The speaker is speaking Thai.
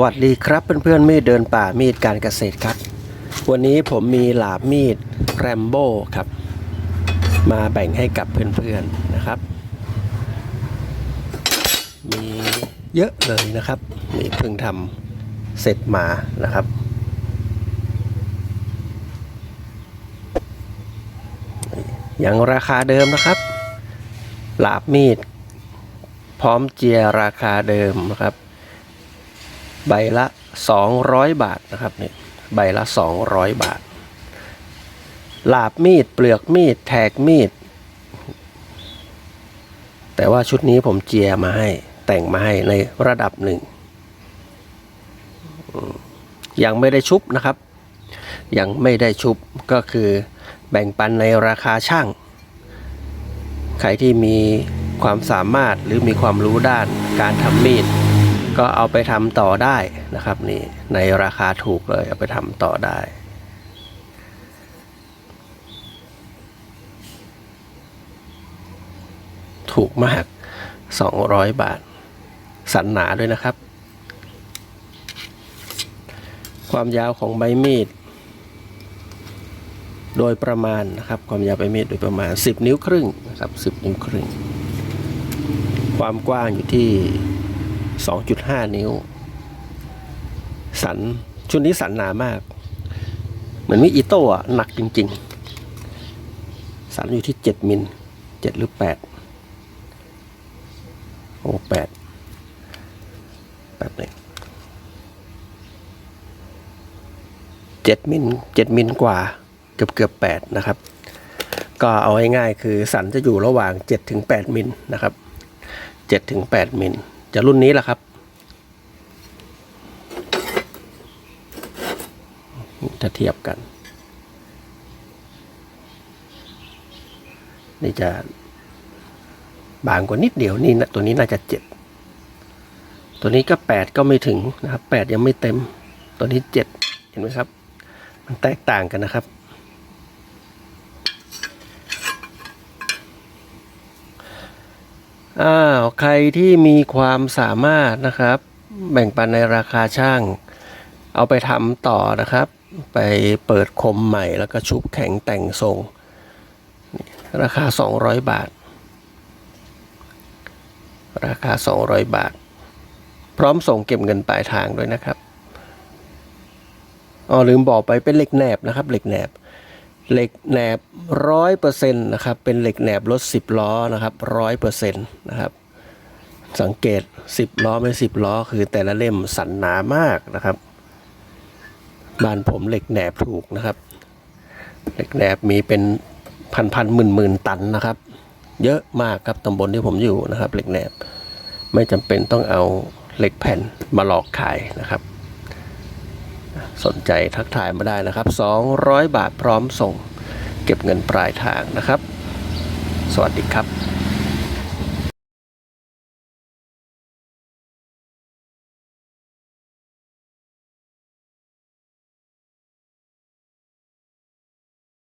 วัสดีครับเพื่อนๆมีดเดินป่ามีดการเกษตรครับ วันนี้ผมมีหลาบมีดแรมโบ้ครับ มาแบ่งให้กับเพื่อนๆนะครับ มีเยอะเลยนะครับนี่เพิ่งทำเสร็จมานะครับ อยังราคาเดิมนะครับ หลาบมีด พร้อมเจียราคาเดิมนะครับ ใบละ 200 บาทนะครับนี่ใบละ 200 บาท หลาบมีด เปลือกมีด แทกมีด แต่ว่าชุดนี้ผมเจียมาให้ แต่งมาให้ในระดับหนึ่ง ยังไม่ได้ชุบนะครับ ยังไม่ได้ชุบก็คือแบ่งปันในราคาช่าง ใครที่มีความสามารถหรือมีความรู้ด้านการทำมีด ก็เอาไปทำต่อได้นะครับนี่ในราคาถูกเลยเอาไปทำต่อได้ถูกมาก 200 บาท สันหนาด้วยนะครับ ความยาวของใบมีด โดยประมาณนะครับ ความยาวใบมีดโดยประมาณ 10 นิ้วครึ่งนะครับ 10 นิ้วครึ่ง ความกว้างอยู่ที่ 2.5 นิ้ว สันชุดนี้สันหนามาก เหมือนมีอิโต้อะหนักจริง ๆ สันอยู่ที่ 7 มิล7หรือ 8 โอ้8แบบนี้7มิล7มิลกว่าเกือบเกือบ8นะครับ ก็เอาง่ายๆคือสันจะอยู่ระหว่าง7ถึง8มิลนะครับ7ถึง8มิล จะรุ่นนี้แหละครับถ้าเทียบกัน นี่จะบางกว่านิดเดียวนี่นะตัวนี้น่าจะเจ็ดตัวนี้ก็แปดก็ไม่ถึงนะครับแปดยังไม่เต็ม ตัวนี้เจ็ดเห็นไหมครับ มันแตกต่างกันนะครับ อ้าวใครที่มีความสามารถนะครับ แบ่งปันในราคาช่าง เอาไปทำต่อนะครับ ไปเปิดคมใหม่แล้วก็ชุบแข็งแต่งทรง ราคา 200 บาท ราคา 200 บาท พร้อมส่งเก็บเงินปลายทางด้วยนะครับอ๋อลืมบอกไปเป็นเหล็กแหนบนะครับเหล็กแหนบ เหล็กแหนบร้อยเปอร์เซ็นต์นะครับ เป็นเหล็กแหนบรถสิบล้อนะครับร้อยเปอร์เซ็นต์นะครับ สังเกตสิบล้อไม่สิบล้อ คือแต่ละเล่มสันหนามากนะครับ บ้านผมเหล็กแหนบถูกนะครับ เหล็กแหนบมีเป็นพันพันหมื่นหมื่นตันนะครับ เยอะมากครับตำบลที่ผมอยู่นะครับ เหล็กแหนบ ไม่จำเป็นต้องเอาเหล็กแผ่นมาหลอกขายนะครับ สนใจทักทายมาได้นะครับ 200 บาทพร้อมส่ง เก็บเงินปลายทางนะครับ สวัสดีครับ